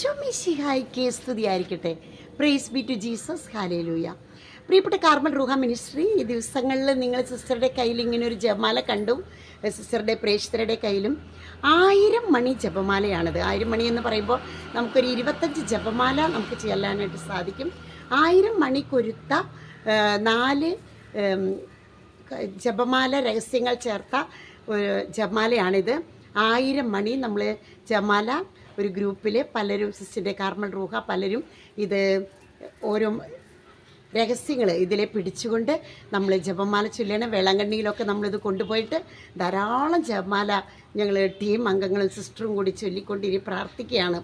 ഈശോ സ്തുതിയായിരിക്കട്ടെ. Praise be to Jesus hallelujah പ്രിയപ്പെട്ട Carmel റൂഹ മിനിസ്ട്രി ഈ ദിവസങ്ങളിൽ നിങ്ങൾ സിസ്റ്ററുടെ കയ്യിൽ ഇങ്ങനെ ഒരു ജപമാല കണ്ടു. സിസ്റ്ററുടെ പ്രേക്ഷിതരുടെ കയ്യിലും ആയിരം മണി ജപമാലയാണത്. ആയിരം മണി എന്ന് പറയുമ്പോൾ നമുക്കൊരു ഇരുപത്തഞ്ച് ജപമാല നമുക്ക് ചെല്ലാനായിട്ട് സാധിക്കും. ആയിരം മണിക്കൊരുത്ത നാല് ജപമാല രഹസ്യങ്ങൾ ചേർത്ത ഒരു ജപമാലയാണിത്. ആയിരം മണി നമ്മൾ ജപമാല ഒരു ഗ്രൂപ്പിൽ പലരും സിസ്റ്ററിന്റെ കാർമൽ റൂഹ പലരും ഇത് ഓരോ രഹസ്യങ്ങൾ ഇതിലെ പിടിച്ചുകൊണ്ട് നമ്മൾ ജപമാല ചൊല്ലണം. വേളാങ്കണ്ണിയിലൊക്കെ നമ്മളിത് കൊണ്ടുപോയിട്ട് ധാരാളം ജപമാല ഞങ്ങൾ ടീം അംഗങ്ങളും സിസ്റ്ററും കൂടി ചൊല്ലിക്കൊണ്ടിരി പ്രാർത്ഥിക്കുകയാണ്.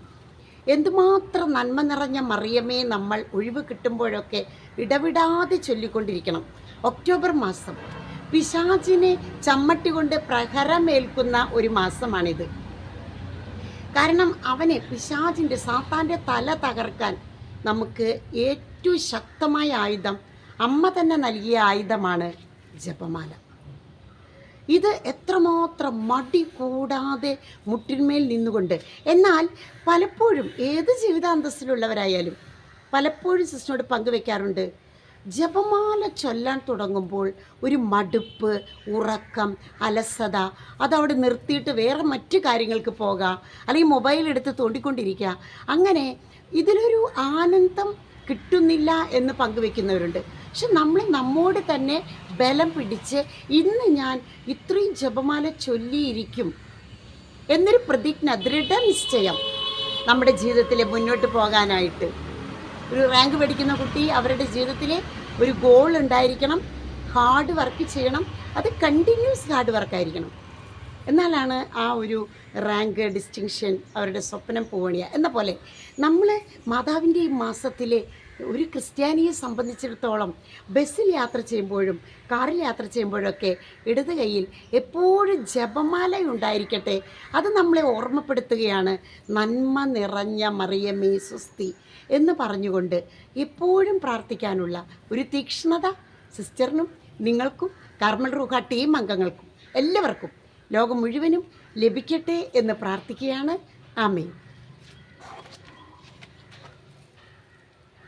എന്തുമാത്രം നന്മ നിറഞ്ഞ മറിയമേ നമ്മൾ ഒഴിവ് കിട്ടുമ്പോഴൊക്കെ ഇടവിടാതെ ചൊല്ലിക്കൊണ്ടിരിക്കണം. ഒക്ടോബർ മാസം പിശാചിനെ ചമ്മട്ടി കൊണ്ട് പ്രഹരമേൽക്കുന്ന ഒരു മാസമാണിത്. കാരണം അവനെ പിശാചിന്റെ സാത്താന്റെ തല തകർക്കാൻ നമുക്ക് ഏറ്റവും ശക്തമായ ആയുധം അമ്മ തന്നെ നൽകിയ ആയുധമാണ് ജപമാല. ഇത് എത്രമാത്രം മടി കൂടാതെ മുട്ടിന്മേൽ നിന്നുകൊണ്ട് എന്നാൽ പലപ്പോഴും ഏത് ജീവിതാന്തസ്സിലുള്ളവരായാലും പലപ്പോഴും സിസ്റ്റിനോട് പങ്കുവെക്കാറുണ്ട്. ജപമാല ചൊല്ലാൻ തുടങ്ങുമ്പോൾ ഒരു മടുപ്പ് ഉറക്കം അലസത അതവിടെ നിർത്തിയിട്ട് വേറെ മറ്റു കാര്യങ്ങൾക്ക് പോകാം അല്ലെങ്കിൽ മൊബൈൽ എടുത്ത് തോണ്ടിക്കൊണ്ടിരിക്കുക. അങ്ങനെ ഇതിലൊരു ആനന്ദം കിട്ടുന്നില്ല എന്ന് പങ്കുവെക്കുന്നവരുണ്ട്. പക്ഷെ നമ്മൾ നമ്മോട് തന്നെ ബലം പിടിച്ച് ഇന്ന് ഞാൻ ഇത്രയും ജപമാല ചൊല്ലിയിരിക്കും എന്നൊരു പ്രതിജ്ഞ ദൃഢനിശ്ചയം നമ്മുടെ ജീവിതത്തിൽ മുന്നോട്ട് പോകാനായിട്ട്. ഒരു റാങ്ക് പഠിക്കുന്ന കുട്ടി അവരുടെ ജീവിതത്തിൽ ഒരു ഗോൾ ഉണ്ടായിരിക്കണം. ഹാർഡ് വർക്ക് ചെയ്യണം. അത് കണ്ടിന്യൂസ് ഹാർഡ് വർക്കായിരിക്കണം എന്നാലാണ് ആ ഒരു റാങ്ക് ഡിസ്റ്റിങ്ഷൻ അവരുടെ സ്വപ്നം പോവണിയ. എന്ന പോലെ നമ്മൾ മാതാവിന്റെ മാസത്തിലെ ഒരു ക്രിസ്ത്യാനിയെ സംബന്ധിച്ചിടത്തോളം ബസ്സിൽ യാത്ര ചെയ്യുമ്പോഴും കാറിൽ യാത്ര ചെയ്യുമ്പോഴൊക്കെ ഇടത് കൈയിൽ എപ്പോഴും ജപമാല ഉണ്ടായിരിക്കട്ടെ അത് നമ്മളെ ഓർമ്മപ്പെടുത്തുകയാണ്. നന്മ നിറഞ്ഞ മറിയമേ സുസ്തി എന്ന് പറഞ്ഞുകൊണ്ട് എപ്പോഴും പ്രാർത്ഥിക്കാനുള്ള ഒരു തീക്ഷ്ണത സിസ്റ്ററിനും നിങ്ങൾക്കും കർമ്മൽ റൂഹ ടീം അംഗങ്ങൾക്കും എല്ലാവർക്കും ലോകം മുഴുവനും ലഭിക്കട്ടെ എന്ന് പ്രാർത്ഥിക്കുകയാണ്. ആമേൻ.